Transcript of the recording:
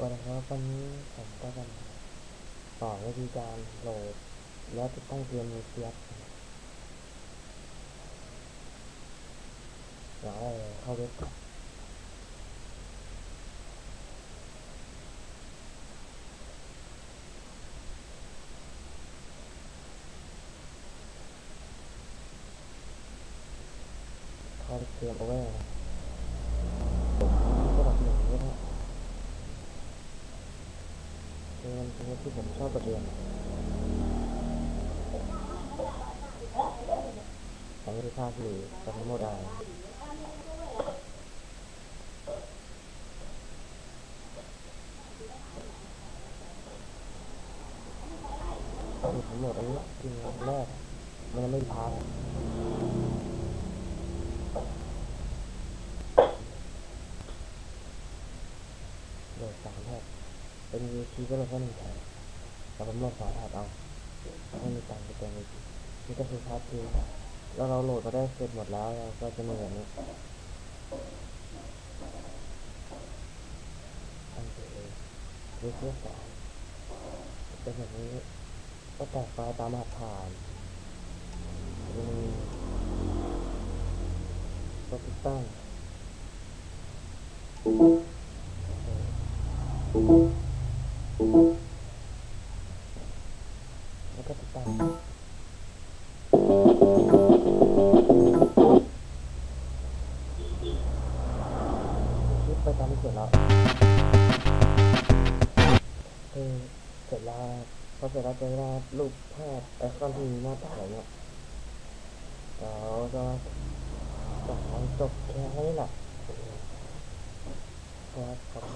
วันนี้ครับวันนี้ผมก็จะมาสอนวิธีการโหลด และติดตั้งเกมในเซียสเดี๋ยวเราเข้าเว็บก่อนเข้าเกมเอาไว้นะผมก็แบบหนึ่งนี่นะ เป็นวันที่ผมชอบประเรียนอันนี้ภาคหรือปฐมโมดาคือทั้งหมดอันนี้คือแรกมันยังไม่พาร์ทโหลดสามแท็บ เป็น VP ก็โหลดแค่หนึ่งแท็บแต่ผมโหลดสองแท็บเอาไม่มีตังค์ไปเติม VP นี่ก็คือพาร์ทที่แล้วเราโหลดมาได้เสร็จหมดแล้วเราก็จะมีแบบนี้ตั้งเลยรูปเลือกสองเป็นแบบนี้ก็แตกไฟตามรหัสผ่านมีตัวติดตั้ง แล้วก็ติดตั้งคลิปไปตามที่เสร็จแล้วคือเสร็จแล้วพอเสร็จแล้วจะได้รูปภาพไอคอนที่มีหน้าตาอะไรเงี้ยเดี๋ยวจะสอนจบแค่นี้แหละครับครับ